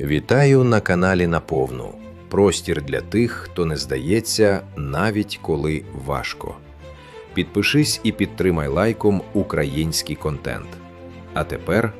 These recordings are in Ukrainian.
Вітаю на каналі Наповну. Простір для тих, хто не здається, навіть коли важко. Підпишись і підтримай лайком український контент. А тепер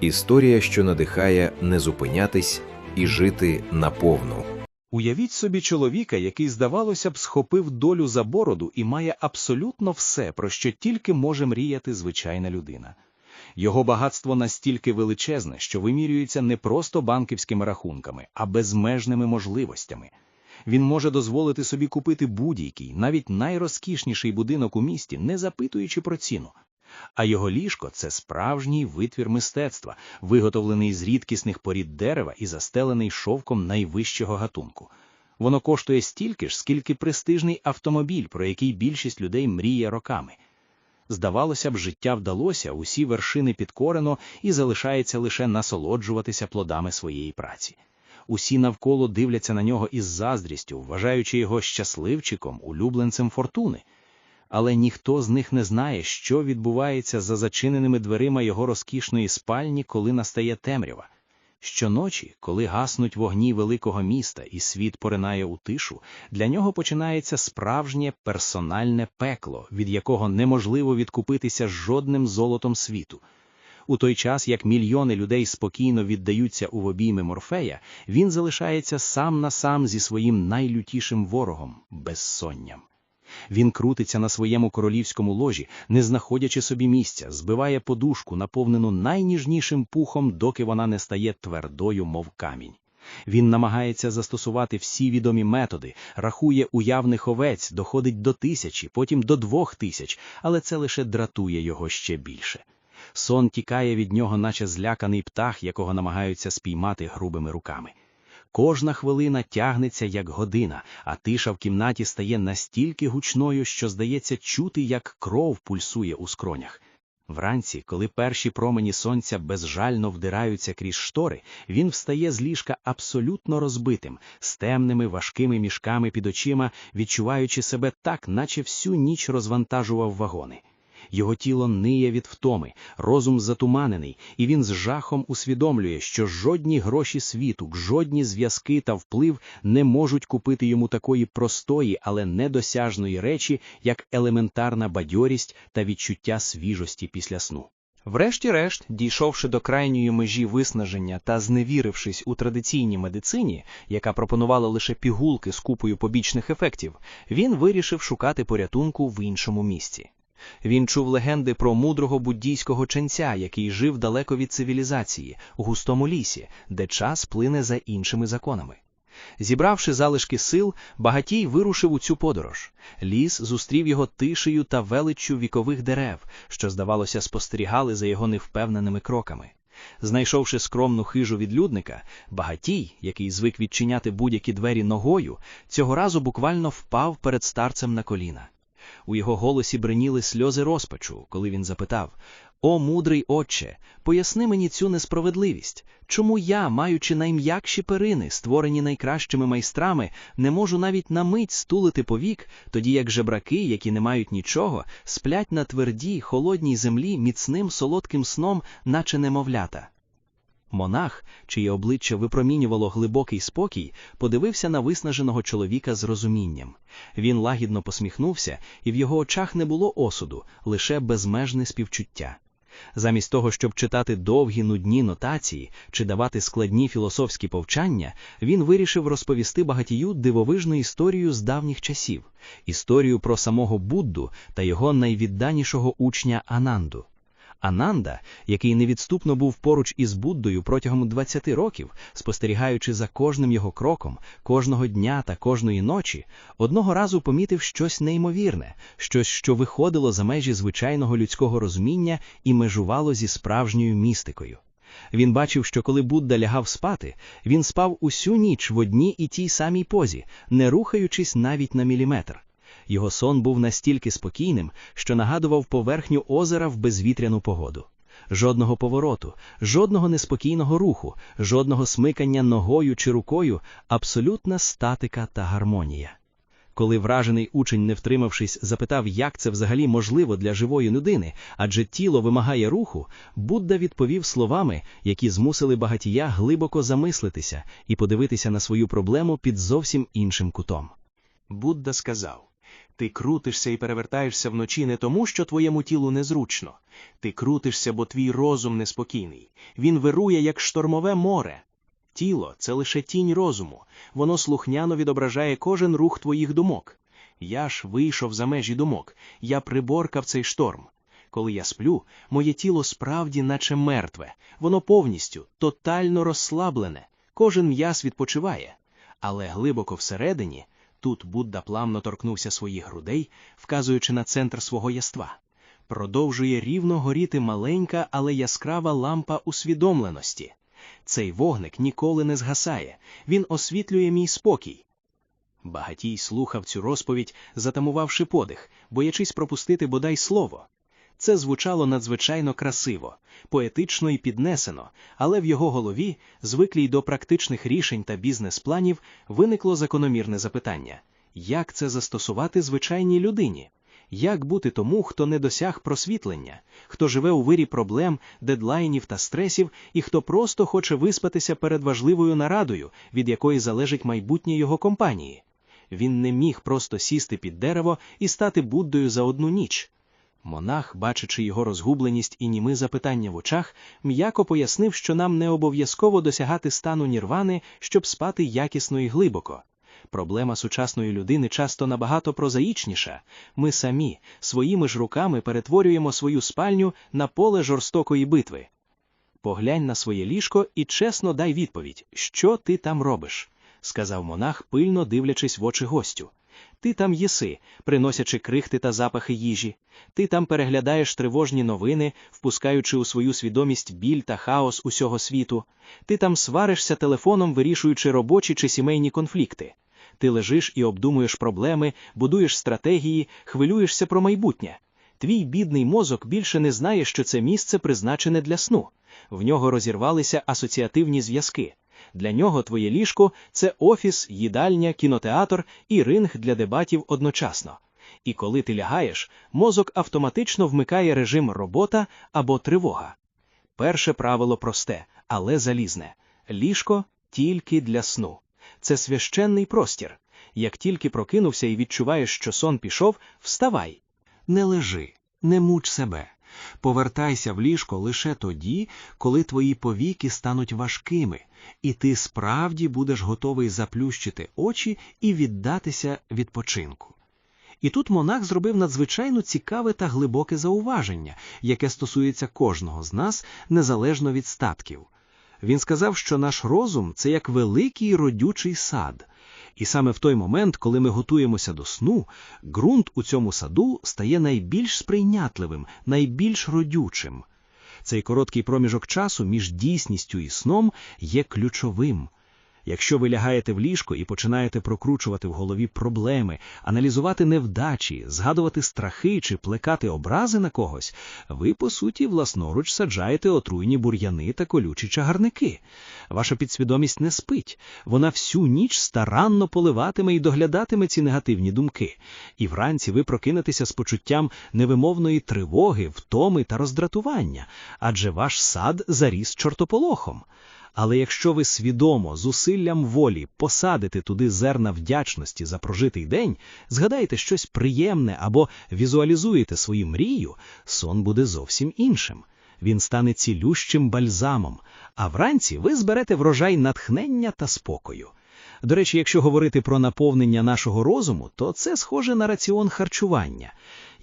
історія, що надихає не зупинятись і жити наповну. Уявіть собі чоловіка, який, здавалося б, схопив долю за бороду і має абсолютно все, про що тільки може мріяти звичайна людина. Його багатство настільки величезне, що вимірюється не просто банківськими рахунками, а безмежними можливостями. Він може дозволити собі купити будь-який, навіть найрозкішніший будинок у місті, не запитуючи про ціну. А його ліжко це справжній витвір мистецтва, виготовлений з рідкісних порід дерева і застелений шовком найвищого гатунку. Воно коштує стільки ж, скільки престижний автомобіль, про який більшість людей мріє роками. Здавалося б, життя вдалося, усі вершини підкорено і залишається лише насолоджуватися плодами своєї праці. Усі навколо дивляться на нього із заздрістю, вважаючи його щасливчиком, улюбленцем фортуни. Але ніхто з них не знає, що відбувається за зачиненими дверима його розкішної спальні, коли настає темрява. Щоночі, коли гаснуть вогні великого міста і світ поринає у тишу, для нього починається справжнє персональне пекло, від якого неможливо відкупитися жодним золотом світу. У той час, як мільйони людей спокійно віддаються у обійми Морфея, він залишається сам на сам зі своїм найлютішим ворогом безсонням. Він крутиться на своєму королівському ложі, не знаходячи собі місця, збиває подушку, наповнену найніжнішим пухом, доки вона не стає твердою, мов камінь. Він намагається застосувати всі відомі методи, рахує уявних овець, доходить до тисячі, потім до двох тисяч, але це лише дратує його ще більше. Сон тікає від нього, наче зляканий птах, якого намагаються спіймати грубими руками. Кожна хвилина тягнеться як година, а тиша в кімнаті стає настільки гучною, що здається чути, як кров пульсує у скронях. Вранці, коли перші промені сонця безжально вдираються крізь штори, він встає з ліжка абсолютно розбитим, з темними важкими мішками під очима, відчуваючи себе так, наче всю ніч розвантажував вагони. Його тіло ниє від втоми, розум затуманений, і він з жахом усвідомлює, що жодні гроші світу, жодні зв'язки та вплив не можуть купити йому такої простої, але недосяжної речі, як елементарна бадьорість та відчуття свіжості після сну. Врешті-решт, дійшовши до крайньої межі виснаження та зневірившись у традиційній медицині, яка пропонувала лише пігулки з купою побічних ефектів, він вирішив шукати порятунку в іншому місці. Він чув легенди про мудрого буддійського ченця, який жив далеко від цивілізації, у густому лісі, де час плине за іншими законами. Зібравши залишки сил, багатій вирушив у цю подорож. Ліс зустрів його тишею та величчю вікових дерев, що, здавалося, спостерігали за його невпевненими кроками. Знайшовши скромну хижу відлюдника, багатій, який звик відчиняти будь-які двері ногою, цього разу буквально впав перед старцем на коліна. У його голосі бреніли сльози розпачу, коли він запитав О, мудрий отче, поясни мені цю несправедливість. Чому я, маючи найм'якші перини, створені найкращими майстрами, не можу навіть на мить стулити повік, тоді як жебраки, які не мають нічого, сплять на твердій, холодній землі міцним солодким сном, наче немовлята? Монах, чиє обличчя випромінювало глибокий спокій, подивився на виснаженого чоловіка з розумінням. Він лагідно посміхнувся, і в його очах не було осуду, лише безмежне співчуття. Замість того, щоб читати довгі нудні нотації чи давати складні філософські повчання, він вирішив розповісти багатію дивовижну історію з давніх часів, історію про самого Будду та його найвідданішого учня Ананду. Ананда, який невідступно був поруч із Буддою протягом 20 років, спостерігаючи за кожним його кроком, кожного дня та кожної ночі, одного разу помітив щось неймовірне, щось, що виходило за межі звичайного людського розуміння і межувало зі справжньою містикою. Він бачив, що коли Будда лягав спати, він спав усю ніч в одній і тій самій позі, не рухаючись навіть на міліметр. Його сон був настільки спокійним, що нагадував поверхню озера в безвітряну погоду. Жодного повороту, жодного неспокійного руху, жодного смикання ногою чи рукою, абсолютна статика та гармонія. Коли вражений учень, не втримавшись, запитав, як це взагалі можливо для живої людини, адже тіло вимагає руху, Будда відповів словами, які змусили багатія глибоко замислитися і подивитися на свою проблему під зовсім іншим кутом. Будда сказав: Ти крутишся і перевертаєшся вночі не тому, що твоєму тілу незручно. Ти крутишся, бо твій розум неспокійний. Він вирує, як штормове море. Тіло це лише тінь розуму, воно слухняно відображає кожен рух твоїх думок. Я ж вийшов за межі думок, я приборкав цей шторм. Коли я сплю, моє тіло справді наче мертве, воно повністю, тотально розслаблене, кожен м'яз відпочиває. Але глибоко всередині, тут Будда плавно торкнувся своїх грудей, вказуючи на центр свого яства. Продовжує рівно горіти маленька, але яскрава лампа усвідомленості. Цей вогник ніколи не згасає, він освітлює мій спокій. Багатій слухав цю розповідь, затамувавши подих, боячись пропустити бодай слово. Це звучало надзвичайно красиво, поетично і піднесено, але в його голові, звиклій до практичних рішень та бізнес-планів, виникло закономірне запитання: як це застосувати звичайній людині? Як бути тому, хто не досяг просвітлення, хто живе у вирі проблем, дедлайнів та стресів, і хто просто хоче виспатися перед важливою нарадою, від якої залежить майбутнє його компанії? Він не міг просто сісти під дерево і стати Буддою за одну ніч. Монах, бачачи його розгубленість і німи запитання в очах, м'яко пояснив, що нам не обов'язково досягати стану нірвани, щоб спати якісно і глибоко. Проблема сучасної людини часто набагато прозаїчніша. Ми самі своїми ж руками перетворюємо свою спальню на поле жорстокої битви. Поглянь на своє ліжко і чесно дай відповідь, що ти там робиш, сказав монах, пильно дивлячись в очі гостю. Ти там їси, приносячи крихти та запахи їжі. Ти там переглядаєш тривожні новини, впускаючи у свою свідомість біль та хаос усього світу. Ти там сваришся телефоном, вирішуючи робочі чи сімейні конфлікти. Ти лежиш і обдумуєш проблеми, будуєш стратегії, хвилюєшся про майбутнє. Твій бідний мозок більше не знає, що це місце призначене для сну. В нього розірвалися асоціативні зв'язки. Для нього твоє ліжко це офіс, їдальня, кінотеатр і ринг для дебатів одночасно. І коли ти лягаєш, мозок автоматично вмикає режим робота або тривога. Перше правило просте, але залізне ліжко тільки для сну. Це священний простір. Як тільки прокинувся і відчуваєш, що сон пішов, вставай. Не лежи, не муч себе. Повертайся в ліжко лише тоді, коли твої повіки стануть важкими, і ти справді будеш готовий заплющити очі і віддатися відпочинку. І тут монах зробив надзвичайно цікаве та глибоке зауваження, яке стосується кожного з нас незалежно від статків. Він сказав, що наш розум це як великий родючий сад. І саме в той момент, коли ми готуємося до сну, ґрунт у цьому саду стає найбільш сприйнятливим, найбільш родючим. Цей короткий проміжок часу між дійсністю і сном є ключовим. Якщо ви лягаєте в ліжко і починаєте прокручувати в голові проблеми, аналізувати невдачі, згадувати страхи чи плекати образи на когось, ви, по суті, власноруч саджаєте отруйні бур'яни та колючі чагарники. Ваша підсвідомість не спить, вона всю ніч старанно поливатиме і доглядатиме ці негативні думки. І вранці ви прокинетеся з почуттям невимовної тривоги, втоми та роздратування, адже ваш сад заріс чортополохом. Але якщо ви свідомо, зусиллям волі посадите туди зерна вдячності за прожитий день, згадаєте щось приємне або візуалізуєте свою мрію, сон буде зовсім іншим. Він стане цілющим бальзамом, а вранці ви зберете врожай натхнення та спокою. До речі, якщо говорити про наповнення нашого розуму, то це схоже на раціон харчування.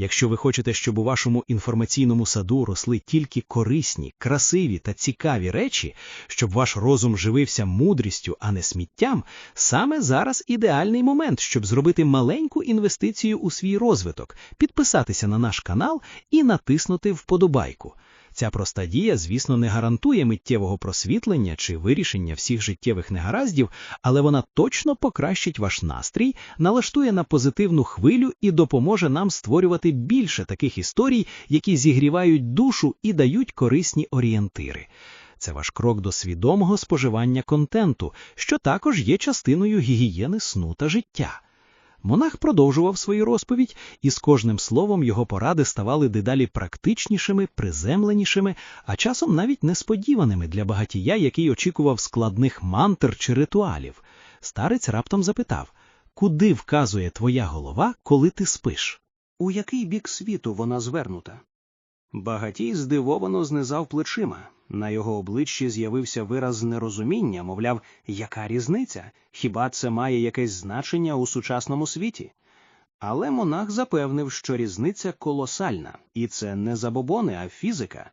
Якщо ви хочете, щоб у вашому інформаційному саду росли тільки корисні, красиві та цікаві речі, щоб ваш розум живився мудрістю, а не сміттям, саме зараз ідеальний момент, щоб зробити маленьку інвестицію у свій розвиток, підписатися на наш канал і натиснути вподобайку. Ця проста дія, звісно, не гарантує миттєвого просвітлення чи вирішення всіх життєвих негараздів, але вона точно покращить ваш настрій, налаштує на позитивну хвилю і допоможе нам створювати більше таких історій, які зігрівають душу і дають корисні орієнтири. Це ваш крок до свідомого споживання контенту, що також є частиною гігієни сну та життя. Монах продовжував свою розповідь, і з кожним словом його поради ставали дедалі практичнішими, приземленішими, а часом навіть несподіваними для багатія, який очікував складних мантр чи ритуалів. Старець раптом запитав Куди вказує твоя голова, коли ти спиш? У який бік світу вона звернута? Багатій здивовано знизав плечима. На його обличчі з'явився вираз нерозуміння, мовляв, яка різниця? Хіба це має якесь значення у сучасному світі? Але монах запевнив, що різниця колосальна, і це не забобони, а фізика.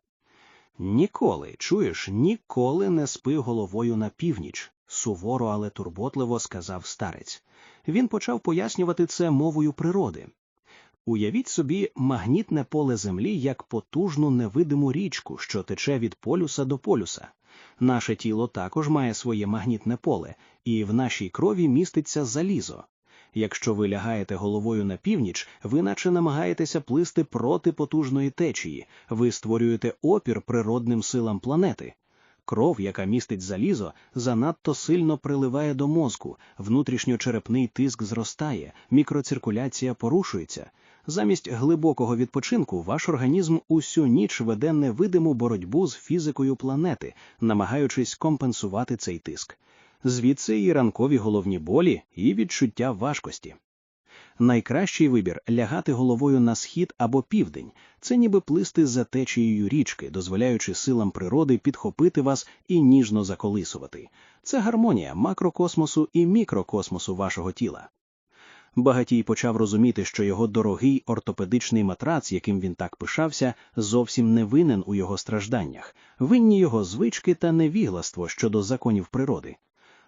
Ніколи, чуєш, ніколи не спи головою на північ, суворо, але турботливо сказав старець. Він почав пояснювати це мовою природи. Уявіть собі магнітне поле Землі як потужну невидиму річку, що тече від полюса до полюса. Наше тіло також має своє магнітне поле, і в нашій крові міститься залізо. Якщо ви лягаєте головою на північ, ви наче намагаєтеся плисти проти потужної течії, ви створюєте опір природним силам планети. Кров, яка містить залізо, занадто сильно приливає до мозку, внутрішньочерепний тиск зростає, мікроциркуляція порушується. Замість глибокого відпочинку ваш організм усю ніч веде невидиму боротьбу з фізикою планети, намагаючись компенсувати цей тиск. Звідси і ранкові головні болі, і відчуття важкості. Найкращий вибір лягати головою на схід або південь, це ніби плисти за течією річки, дозволяючи силам природи підхопити вас і ніжно заколисувати. Це гармонія макрокосмосу і мікрокосмосу вашого тіла. Багатій почав розуміти, що його дорогий ортопедичний матрац, яким він так пишався, зовсім не винен у його стражданнях, винні його звички та невігластво щодо законів природи.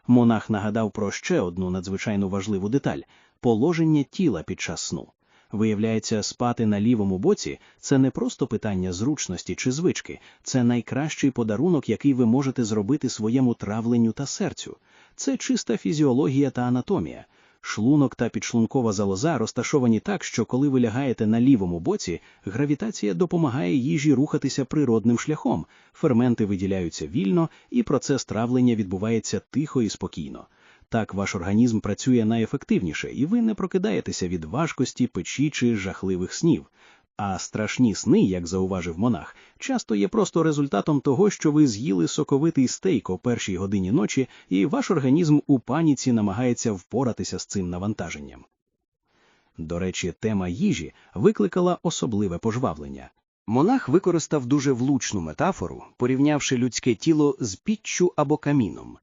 Монах нагадав про ще одну надзвичайно важливу деталь положення тіла під час сну. Виявляється, спати на лівому боці це не просто питання зручності чи звички, це найкращий подарунок, який ви можете зробити своєму травленню та серцю. Це чиста фізіологія та анатомія. Шлунок та підшлункова залоза розташовані так, що коли ви лягаєте на лівому боці, гравітація допомагає їжі рухатися природним шляхом, ферменти виділяються вільно, і процес травлення відбувається тихо і спокійно. Так ваш організм працює найефективніше, і ви не прокидаєтеся від важкості, печі чи жахливих снів. А страшні сни, як зауважив монах, часто є просто результатом того, що ви з'їли соковитий стейк о першій годині ночі, і ваш організм у паніці намагається впоратися з цим навантаженням. До речі, тема їжі викликала особливе пожвавлення. Монах використав дуже влучну метафору, порівнявши людське тіло з піччю або каміном.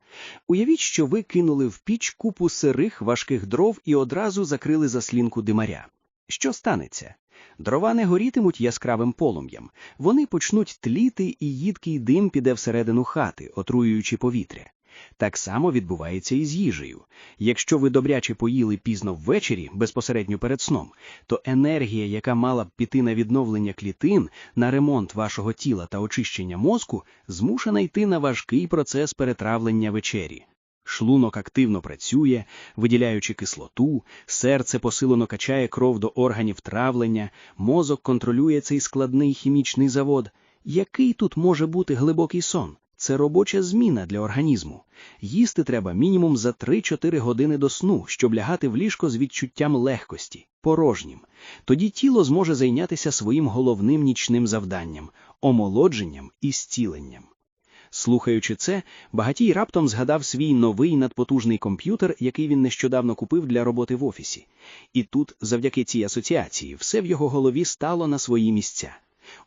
Уявіть, що ви кинули в піч купу сирих важких дров і одразу закрили заслінку димаря. Що станеться? Дрова не горітимуть яскравим полум'ям, вони почнуть тліти, і їдкий дим піде всередину хати, отруюючи повітря. Так само відбувається і з їжею. Якщо ви добряче поїли пізно ввечері, безпосередньо перед сном, то енергія, яка мала б піти на відновлення клітин, на ремонт вашого тіла та очищення мозку, змушена йти на важкий процес перетравлення вечері. Шлунок активно працює, виділяючи кислоту, серце посилено качає кров до органів травлення, мозок контролює цей складний хімічний завод. Який тут може бути глибокий сон? Це робоча зміна для організму. Їсти треба мінімум за 3-4 години до сну, щоб лягати в ліжко з відчуттям легкості, порожнім. Тоді тіло зможе зайнятися своїм головним нічним завданням омолодженням і зціленням. Слухаючи це, багатій раптом згадав свій новий надпотужний комп'ютер, який він нещодавно купив для роботи в офісі. І тут, завдяки цій асоціації, все в його голові стало на свої місця.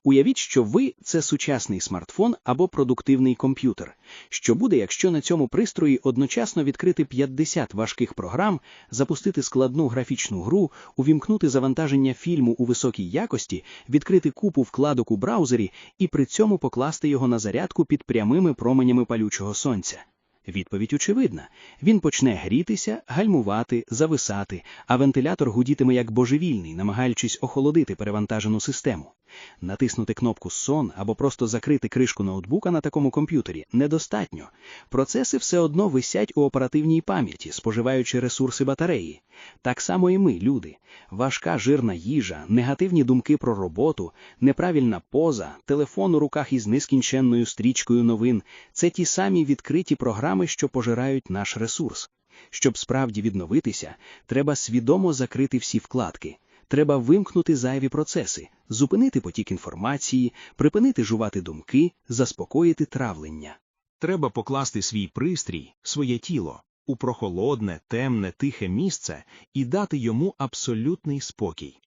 Уявіть, що ви це сучасний смартфон або продуктивний комп'ютер. Що буде, якщо на цьому пристрої одночасно відкрити 50 важких програм, запустити складну графічну гру, увімкнути завантаження фільму у високій якості, відкрити купу вкладок у браузері і при цьому покласти його на зарядку під прямими променями палючого сонця? Відповідь очевидна. Він почне грітися, гальмувати, зависати, а вентилятор гудітиме як божевільний, намагаючись охолодити перевантажену систему. Натиснути кнопку сон або просто закрити кришку ноутбука на такому комп'ютері недостатньо. Процеси все одно висять у оперативній пам'яті, споживаючи ресурси батареї. Так само і ми, люди. Важка жирна їжа, негативні думки про роботу, неправильна поза, телефон у руках із нескінченною стрічкою новин це ті самі відкриті програми, що пожирають наш ресурс. Щоб справді відновитися, треба свідомо закрити всі вкладки. Треба вимкнути зайві процеси, зупинити потік інформації, припинити жувати думки, заспокоїти травлення. Треба покласти свій пристрій, своє тіло, у прохолодне, темне, тихе місце і дати йому абсолютний спокій.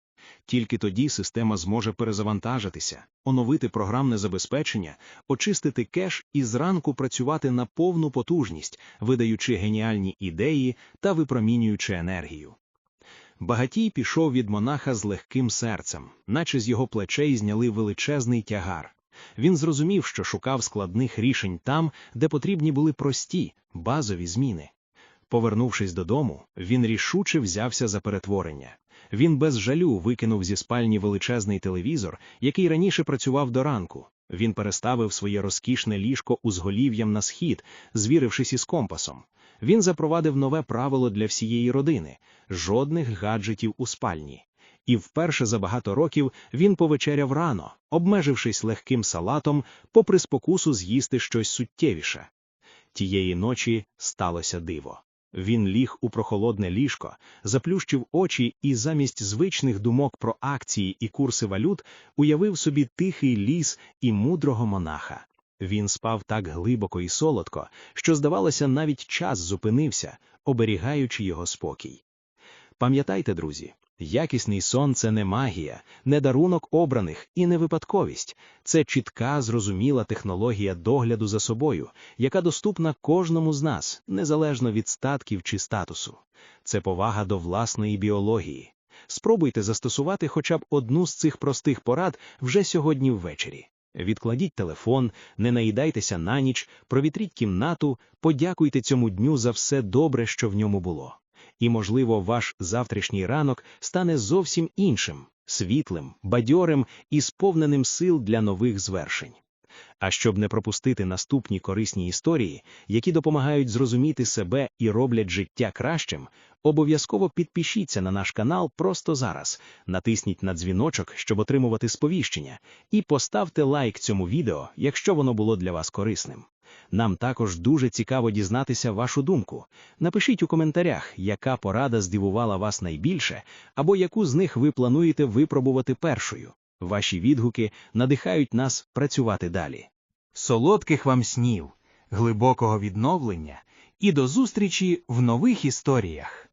Тільки тоді система зможе перезавантажитися, оновити програмне забезпечення, очистити кеш і зранку працювати на повну потужність, видаючи геніальні ідеї та випромінюючи енергію. Багатій пішов від монаха з легким серцем, наче з його плечей зняли величезний тягар. Він зрозумів, що шукав складних рішень там, де потрібні були прості, базові зміни. Повернувшись додому, він рішуче взявся за перетворення. Він без жалю викинув зі спальні величезний телевізор, який раніше працював до ранку. Він переставив своє розкішне ліжко узголів'ям на схід, звірившись із компасом. Він запровадив нове правило для всієї родини жодних гаджетів у спальні. І вперше за багато років він повечеряв рано, обмежившись легким салатом, попри спокусу з'їсти щось суттєвіше. Тієї ночі сталося диво. Він ліг у прохолодне ліжко, заплющив очі і замість звичних думок про акції і курси валют уявив собі тихий ліс і мудрого монаха. Він спав так глибоко і солодко, що, здавалося, навіть час зупинився, оберігаючи його спокій. Пам'ятайте, друзі, якісний сон це не магія, не дарунок обраних і не випадковість. Це чітка, зрозуміла технологія догляду за собою, яка доступна кожному з нас, незалежно від статків чи статусу. Це повага до власної біології. Спробуйте застосувати хоча б одну з цих простих порад вже сьогодні ввечері. Відкладіть телефон, не наїдайтеся на ніч, провітріть кімнату, подякуйте цьому дню за все добре, що в ньому було. І, можливо, ваш завтрашній ранок стане зовсім іншим, світлим, бадьорим і сповненим сил для нових звершень. А щоб не пропустити наступні корисні історії, які допомагають зрозуміти себе і роблять життя кращим, обов'язково підпишіться на наш канал просто зараз, натисніть на дзвіночок, щоб отримувати сповіщення, і поставте лайк цьому відео, якщо воно було для вас корисним. Нам також дуже цікаво дізнатися вашу думку. Напишіть у коментарях, яка порада здивувала вас найбільше, або яку з них ви плануєте випробувати першою. Ваші відгуки надихають нас працювати далі. Солодких вам снів, глибокого відновлення і до зустрічі в нових історіях.